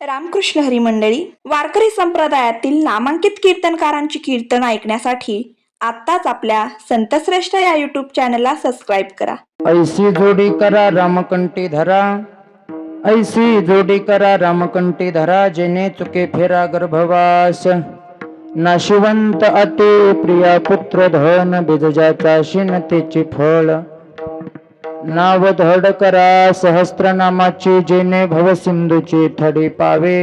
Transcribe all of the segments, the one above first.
रामकृष्ण हरी मंडळी वारकरी संप्रदायातील नामांकित कीर्तनकारांची कीर्तन ऐकण्यासाठी आत्ताच आपल्या संतश्रेष्ठ या युट्यूब चॅनलला सबस्क्राईब करा. ऐसी जोडी करा रामकंठी धरा ऐसी जोडी करा रामकंठी धरा जेने चुके फेरा गर्भवास. नाशिवंत अति प्रिया पुत्र धन बिजजाचा शिनतेची फळ. नाव धड करा सहस्त्रनामाची जेने भवसिंधूची थडी पावे.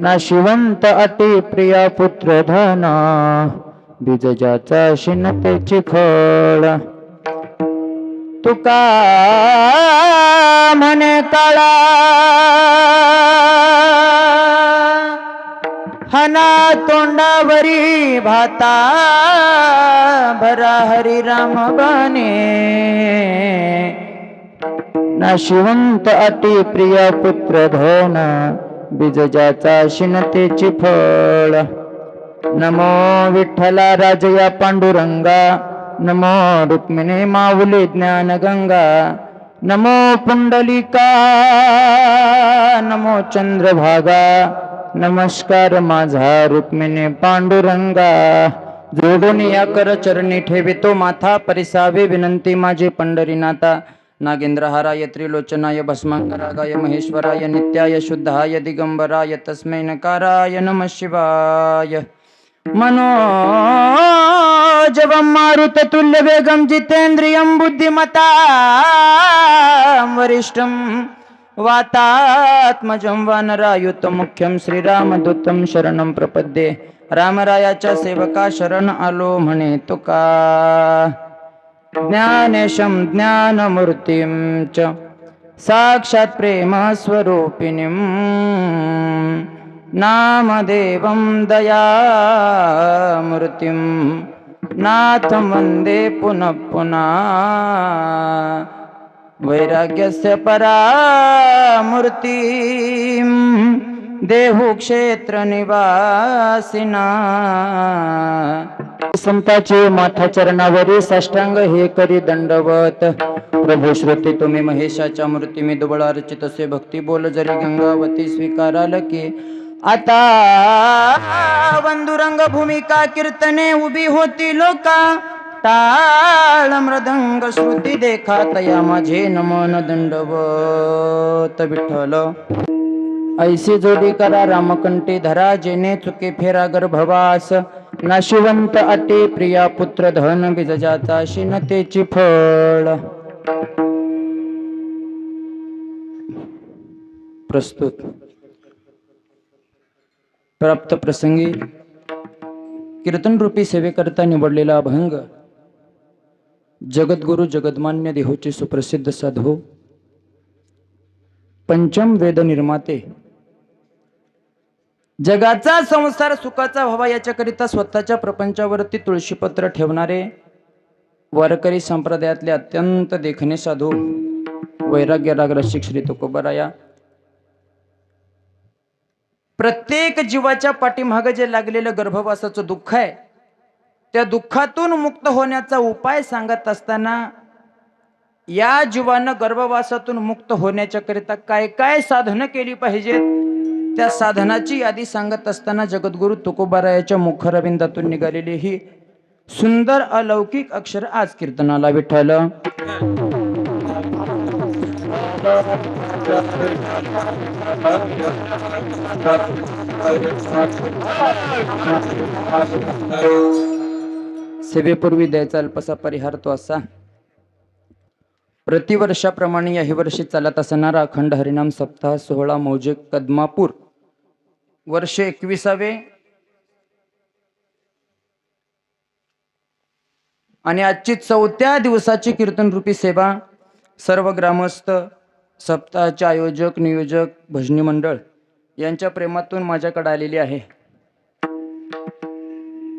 नाशिवंत अति प्रिया पुत्र धना बिजजाचा शिनतेची फळ तुका म्हणे काळा हना तोंडावरी भाता भरा हरी राम बाने. नाशिवंत अति प्रिय पुत्र धन बिजजाचा शिनतेची फळ. नमो विठ्ठला राजया पांडुरंगा नमो रुक्मिणी माऊली ज्ञान गंगा नमो पुंडलिका नमो चंद्रभागा नमस्कार माझा रुक्मिणी पांडुरंगा. जोडून या कर चरणी ठेवितो माथा परिसावे विनंती माझे पंढरीनाथा. नागेंद्रहाराय त्रिलोचनाय भस्माकरागाय महेश्वराय नित्याय शुद्धाय दिगंबराय तस्मै नकाराय नमः शिवाय। मनोजवं मारुततुल्यवेगं जितेन्द्रियं बुद्धिमता वरिष्ठं वातात्मजं वानरायुतं मुख्यं श्रीरामदूतं शरणं प्रपद्ये। रामरायाच्या सेवका शरण आलो म्हणे तुका। ज्ञानेशं ज्ञानमूर्तिं च साक्षात् प्रेमस्वरूपिणीं नामदेवं दयामूर्तिं नाथं वन्दे पुनः पुनः वैराग्यस्य परामूर्तिम् देहू क्षेत्र निवासिना. संताचे माथा चरणावरी साष्टांग हे करी दंडवत. प्रभू श्रुती तुम्ही महेशाच्या मूर्ती मी दुबळा रचित असे भक्ती बोल जरी गंगावती स्वीकाराल की आता बंधुरंग भूमिका कीर्तने उभी होती लोका. टाळ मृदंग श्रुती देखा तया माझे नमन दंडवत विठ्ठल. ऐसी जोडी करा रामकंठे धरा जेने चुके फेरा गर्भवास नाशिवंत अटे प्रिया पुत्र धन बिजजाचा शिनतेची फळ। प्रस्तुत। प्राप्त प्रसंगी कीर्तन रूपी सेवेकरता निवडलेला अभंग जगद्गुरु जगदमान्य देहोचे सुप्रसिद्ध साधू पंचम वेद निर्माते जगाचा संसार सुखाचा व्हावा याच्याकरिता स्वतःच्या प्रपंचावरती तुळशीपत्र ठेवणारे वारकरी संप्रदायातले अत्यंत देखणे साधू वैराग्य राग श्री तुकोबराया. प्रत्येक जीवाच्या पाठीमागं जे लागलेलं गर्भवासाचं दुःख आहे त्या दुःखातून मुक्त होण्याचा उपाय सांगत असताना या जीवानं गर्भवासातून मुक्त होण्याच्या करिता काय काय साधनं केली पाहिजेत? त्या साधनाची यादी सांगत असताना जगद्गुरु तुकोबारायाच्या मुखरविंदातून निघालेली ही सुंदर अलौकिक अक्षर आज कीर्तनाला विठ्ठल. सेवेपूर्वी द्यायचा अल्पसा परिहार तो असा. प्रतिवर्षाप्रमाणे याही वर्षी चालत असणारा अखंड हरिनाम सप्ताह सोहळा मौजे कदमापूर. वर्ष एकविसावे. आणि आजची चौथ्या दिवसाची कीर्तन रूपी सेवा सर्व ग्रामस्थ सप्ताहाचे आयोजक नियोजक भजनी मंडळ यांच्या प्रेमातून माझ्याकडे आलेली आहे.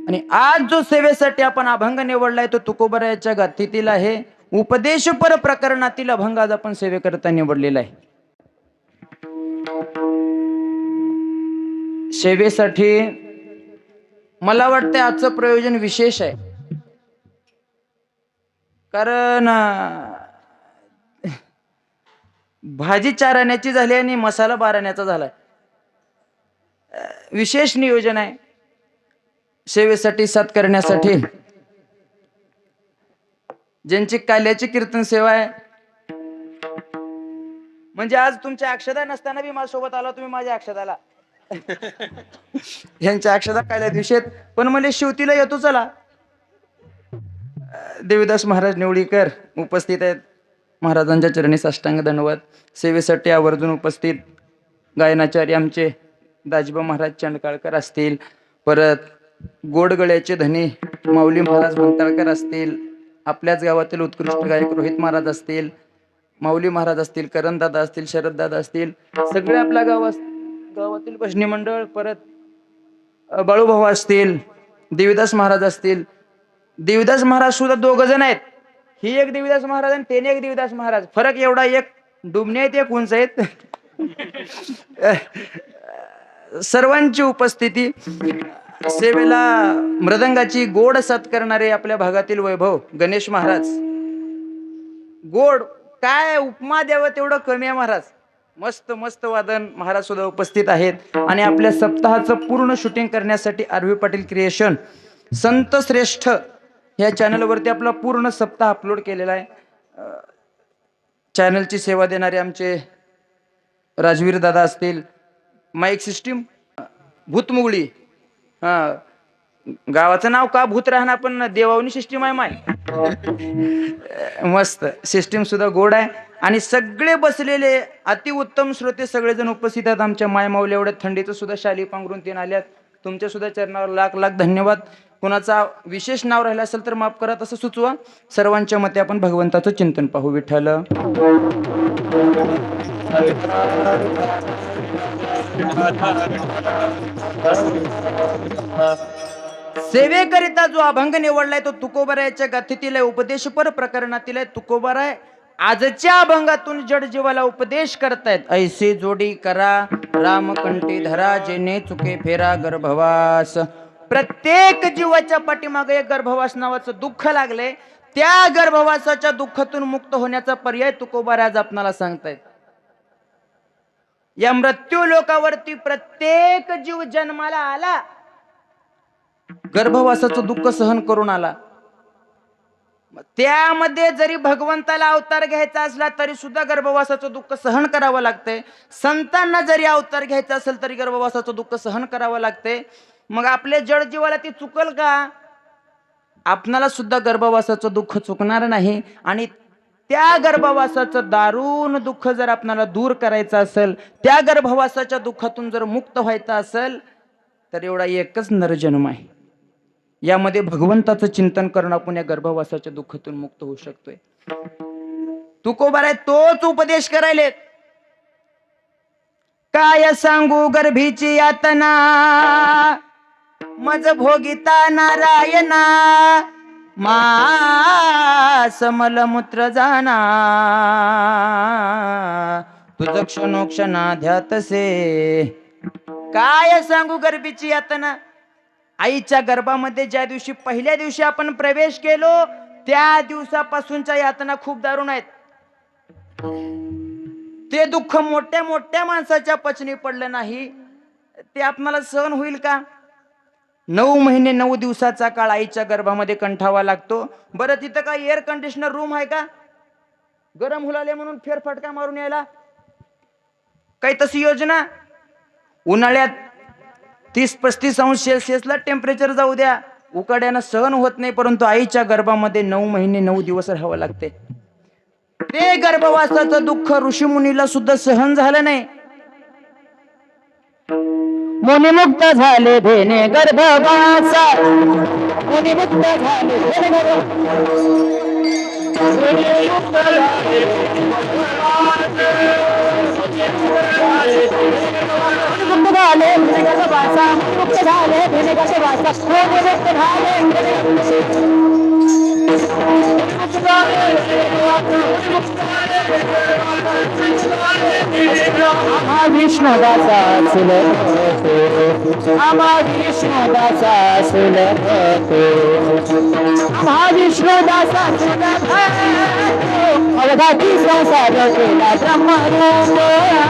आणि आज जो सेवेसाठी आपण अभंग निवडलाय तो तुकोबरायाच्या गाथीतील आहे. उपदेशपर प्रकरणातील अभंग आज आपण सेवेकरता निवडलेला आहे. सेवेसाठी मला वाटतं आजचं प्रयोजन विशेष आहे. कारण भाजी चार आण्याची झाली आणि मसाला बारा आण्याचा झालाय विशेष नियोजन आहे. सेवेसाठी साथ करण्यासाठी. ज्यांची काल्याची कीर्तन सेवा आहे. म्हणजे आज तुमच्या अक्षदा नसताना बी माझ्यासोबत आला तुम्ही माझ्या अक्षदाला. यांच्या अक्षता काल्या दिवशी आहेत. पण म्हणजे मला शिवतीला येतो चला. देवीदास महाराज निवडीकर उपस्थित आहेत. महाराजांच्या चरणी साष्टांग दंडवत. सेवेसाठी आवर्जून उपस्थित. गायनाचार्य आमचे दाजीबा महाराज चंडकाळकर असतील. परत गोडगळ्याचे धनी माऊली महाराज भंताळकर असतील. आपल्याच गावातील उत्कृष्ट गायक रोहित महाराज असतील. माऊली महाराज असतील करणदादा असतील शरददादा असतील. सगळे आपल्या गावात गावातील भजनी मंडळ परत बाळूभाऊ असतील देवीदास महाराज असतील. देवीदास महाराज सुद्धा दोघ जण आहेत. ही एक देवीदास महाराज आणि त्याने एक देवीदास महाराज. फरक एवढा एक डुबणे आहेत एक उंच आहेत. सर्वांची उपस्थिती सेवेला मृदंगाची गोड साथ करणारे आपल्या भागातील वैभव गणेश महाराज. गोड काय उपमा द्यावं तेवढं कमी आहे महाराज. मस्त मस्त वादन महाराज सुद्धा उपस्थित आहेत. आणि आपल्या सप्ताहाचं पूर्ण शूटिंग करण्यासाठी आरवी पाटील क्रिएशन संत श्रेष्ठ या चॅनलवरती आपला पूर्ण सप्ताह अपलोड केलेला आहे. चॅनलची सेवा देणारे आमचे राजवीर दादा असतील माईक सिस्टीम भूतमुगळी हा गावाचं नाव का भूत राहणार पण देवावनी सिस्टीम आहे माय. मस्त सिस्टीम सुद्धा गोड आहे. आणि सगळे बसलेले अतिउत्तम श्रोते सगळेजण उपस्थित आहेत. आमच्या माय एवढ्या थंडीचं सुद्धा शाली पांघरून तीन आल्यात. तुमच्या सुद्धा चरणावर लाख लाख धन्यवाद. कुणाचा विशेष नाव राहिलं असेल तर माफ करा तसं सुचवा. सर्वांच्या मते आपण भगवंताचं चिंतन पाहू विठ्ठल. सेवेकरिता जो अभंग निवडलाय तो तुकोबारायच्या गाथीतील आहे उपदेशपर प्रकरणातील आहे. तुकोबाराय आजच्या अभंगातून जड जीवाला उपदेश करतायत. ऐसे जोडी करा रामकंठी धरा जेने चुके फेरा गर्भवास. प्रत्येक जीवाच्या पाठीमागे एक गर्भवास नावाचं दुःख लागले. त्या गर्भवासाच्या दुःखातून मुक्त होण्याचा पर्याय तुकोबाराज आपणाला सांगतायत. या मृत्यू लोकावरती प्रत्येक जीव जन्माला आला. गर्भवासाचं दुःख सहन करून आला. त्यामध्ये जरी भगवंताला अवतार घ्यायचा असला तरी सुद्धा गर्भवासाचं दुःख सहन करावं लागतंय. संतांना जरी अवतार घ्यायचा असेल तरी गर्भवासाचं दुःख सहन करावं लागतंय. मग आपल्या जडजीवाला ती चुकल का? आपणाला सुद्धा गर्भवासाचं दुःख चुकणार नाही. आणि त्या गर्भवासाचं दारुण दुःख जर आपणाला दूर करायचं असेल त्या गर्भवासाच्या दुःखातून जर मुक्त व्हायचं असेल तर एवढा एकच नरजन्म आहे. यामध्ये भगवंताचं चिंतन करणं आपण या गर्भवासाच्या दुःखातून मुक्त होऊ शकतोय. तुकोबार आहे तोच उपदेश करायले काय सांगू गर्भीची यातना? मज भोगिता नारायणा. मास मलमूत्र जाना. तुझ क्षणोक्षणा ध्यातसे काय सांगू गर्भीची यातना? आईच्या गर्भामध्ये ज्या दिवशी पहिल्या दिवशी आपण प्रवेश केलो त्या दिवसापासूनच्या यातना खूप दारुण आहेत. ते दुःख मोठ्या मोठ्या माणसाच्या पचनी पडलं नाही. ते आपणाला सहन होईल का? नऊ महिने नऊ दिवसाचा काळ आईच्या गर्भामध्ये कंठावा लागतो. बरं तिथं काय एअर कंडिशनर रूम आहे का? गरम हुलाले म्हणून फेरफटका मारून यायला. काही तशी योजना? उन्हाळ्यात तीस पस्तीस अंश सेल्सिअसला टेम्परेचर जाऊ द्या. उकाड्यानं सहन होत नाही परंतु आईच्या गर्भामध्ये नऊ महिने नऊ दिवस राहावं लागते. ते गर्भवासाचं दुःख ऋषीमुनीला सुद्धा सहन झालं नाही. मुनिमुक्त झाले भेने गर्भवासा. मुनिमुक्त झाले भेने गर्भवासा. मुनिमुक्त झाले भेने गर्भवासा मुनिमुक्त झाले भेने गर्भवासा मुनिमुक्त झाले भेने आम्हा विष्णुदासा सुलभ आम्हा विष्णुदासा सुलभ आम्हा विष्णुदासा सुलभ अवघाती संसार केला ब्रह्मरूप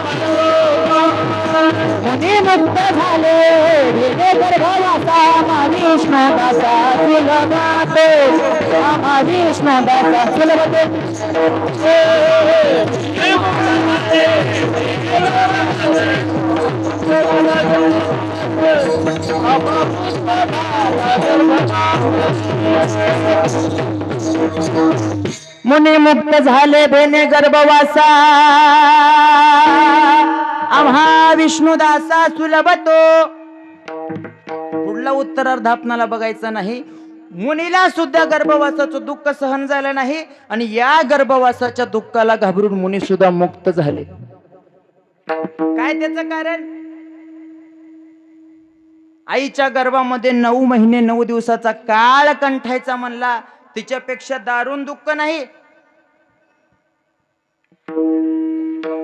मुक्त झाले? भिले गर्भवासा मा विष्णू दासा सुलभाते मा विष्णू दासा सुलभते मुनी मुक्त झाले भेने गर्भवासा. आम्हा विष्णुदासा सुलभतो. पुढला उत्तरार्ध आपणाला बघायचं नाही. मुनीला सुद्धा गर्भवासाचं दुःख सहन झालं नाही आणि या गर्भवासाच्या दुःखाला घाबरून मुनी सुद्धा मुक्त झाले. काय त्याचं कारण? आईच्या गर्भामध्ये नऊ महिने नऊ दिवसाचा काळ कंठायचा म्हणला तिच्यापेक्षा दारुण दुःख नाही.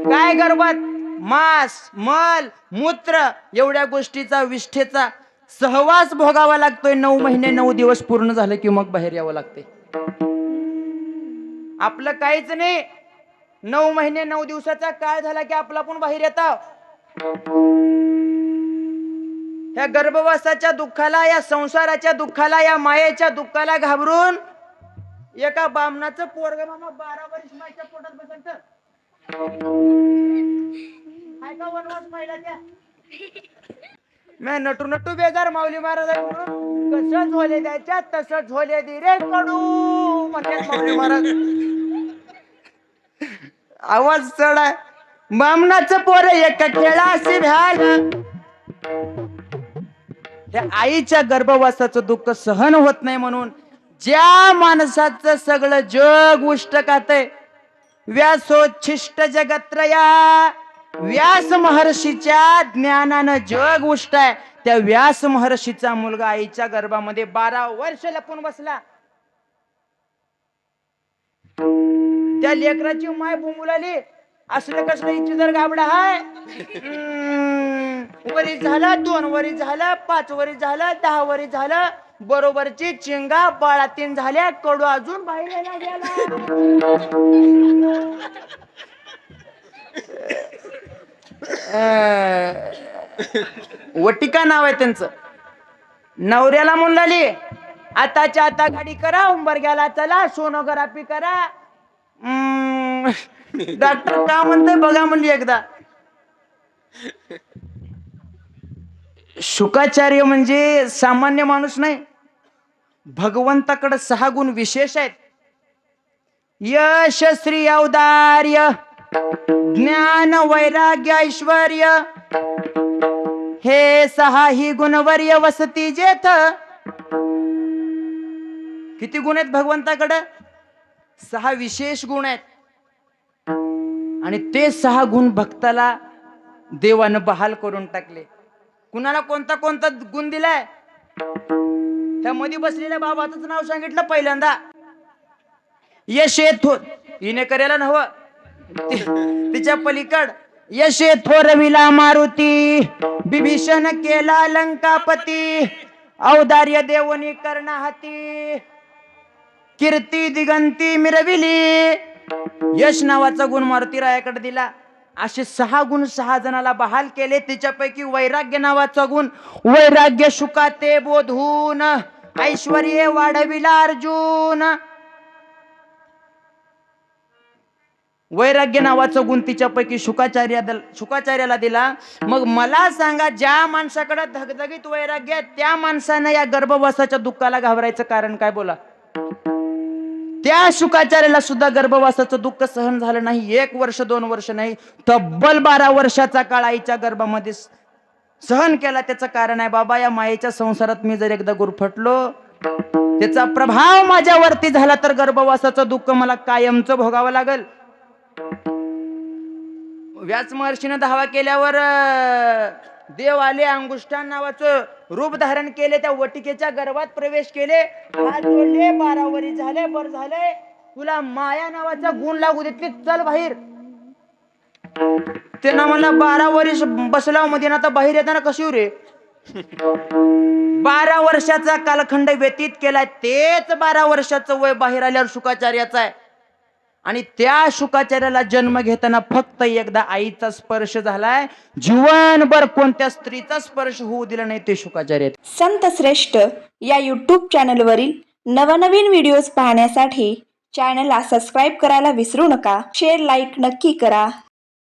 काय गर्भात? मांस मल मूत्र एवढ्या गोष्टीचा विष्ठेचा सहवास भोगावा लागतोय. नऊ महिने नऊ दिवस पूर्ण झाले की मग बाहेर यावं लागते आपलं काहीच नाही. नऊ महिने नऊ दिवसाचा काळ झाला की आपला पण बाहेर येता. ह्या गर्भवासाच्या दुःखाला या संसाराच्या दुःखाला या मायेच्या दुःखाला घाबरून एका बामणाचं पोरग मामा बारा वर्ष मायच्या पोटात बसेल हाय का वनवास पाहिला मैं नटू नटू बेजार माऊली महाराज आहे म्हणून. कसं झोले द्यायच्या तसं झोले दे रे कडू म्हणतात माऊली महाराज. आवाज चढ आहे बामणाचं पोर एक खेळाशी भ्याल त्या आईच्या गर्भवासाचं दुःख सहन होत नाही म्हणून ज्या माणसाचं सगळं जग उष्ट खातय व्यासोच्छिष्ट जगत्रया. व्यास महर्षीच्या ज्ञानानं जग उष्ट आहे त्या व्यास महर्षीचा मुलगा आईच्या गर्भामध्ये बारा वर्ष लपून बसला. त्या लेकराची माय बुंबुलाली असलं कसलं इच्छी जर गाबडा हाय? वरी झाला दोन वरी झालं पाच वरी झालं दहा वरी झालं. बरोबरची चिंगा बाळातीन झाल्या कडू अजून बाहेर अं, वटिका नाव आहे त्यांचं. नवऱ्याला म्हणलाली आताच्या आता गाडी करा उंबरग्याला चला सोनोग्राफी करा. अं डॉक्टर का म्हणते बघा म्हणली एकदा. शुकाचार्य म्हणजे सामान्य माणूस नाही. भगवंताकडे सहा गुण विशेष आहेत. यश श्री औदार्य. ज्ञान वैराग्य ऐश्वर हे सहा ही गुणवर्य वसती जेथ. किती गुण आहेत भगवंताकडं? सहा विशेष गुण आहेत. आणि ते सहा गुण भक्ताला देवानं बहाल करून टाकले. कुणाला कोणता कोणता गुण दिलाय? त्या मध्ये बसलेल्या बाबाचं नाव सांगितलं पहिल्यांदा. यशे थोर हिने करायला नव तिच्या पलीकड यशे थोरविला मारुती बिभीषण केला लंकापती औदार्य देवनी कर्णाहाती कीर्ती दिगंती मिरविली. यश नावाचा गुण मारुती रायाकडे दिला. असे सहा गुण सहा जणाला बहाल केले. तिच्यापैकी वैराग्य नावाचा गुण वैराग्य शुकाते बोधून ऐश्वर्य वाढविला अर्जुन. वैराग्य नावाचं गुण तिच्यापैकी शुकाचार्या शुकाचार्याला दिला. मग मला सांगा ज्या माणसाकडे धगधगीत वैराग्य आहे, त्या माणसानं या गर्भवासाच्या दुःखाला घाबरायचं कारण काय बोला? त्या शुकाचार्याला सुद्धा गर्भवासाचं दुःख सहन झालं नाही. एक वर्ष दोन वर्ष नाही. तब्बल बारा वर्षाचा काळ आईच्या गर्भामध्ये सहन केला. त्याचं कारण आहे बाबा या मायेच्या संसारात मी जर एकदा गुरफटलो त्याचा प्रभाव माझ्यावरती झाला तर गर्भवासाचं दुःख मला कायमचं भोगावं लागेल. व्यास महर्षीनं धावा केल्यावर देव आले अंगुष्ठान नावाचं रूप धारण केले त्या वटिकेच्या गर्भात प्रवेश केले. हात जोडले बारावरी झाले बर झाले तुला माया नावाचा गुण लागू देतली चल बाहेर. ते ना मला बारा वर्ष बसला मध्ये आता बाहेर येताना कशी हो रे? बारा वर्षाचा कालखंड व्यतीत केलाय तेच बारा वर्षाचं वय बाहेर आल्यावर शुकाचार्याचा आहे. आणि त्या शुकाचार्याला जन्म घेताना फक्त एकदा आईचा स्पर्श झालाय. जीवनभर कोणत्या स्त्रीचा स्पर्श होऊ दिला नाही ते शुकाचार्य. संत श्रेष्ठ या यूट्यूब चॅनलवरील नवनवीन व्हिडिओज पाहण्यासाठी चॅनलला सबस्क्राईब करायला विसरू नका. शेअर लाईक नक्की करा.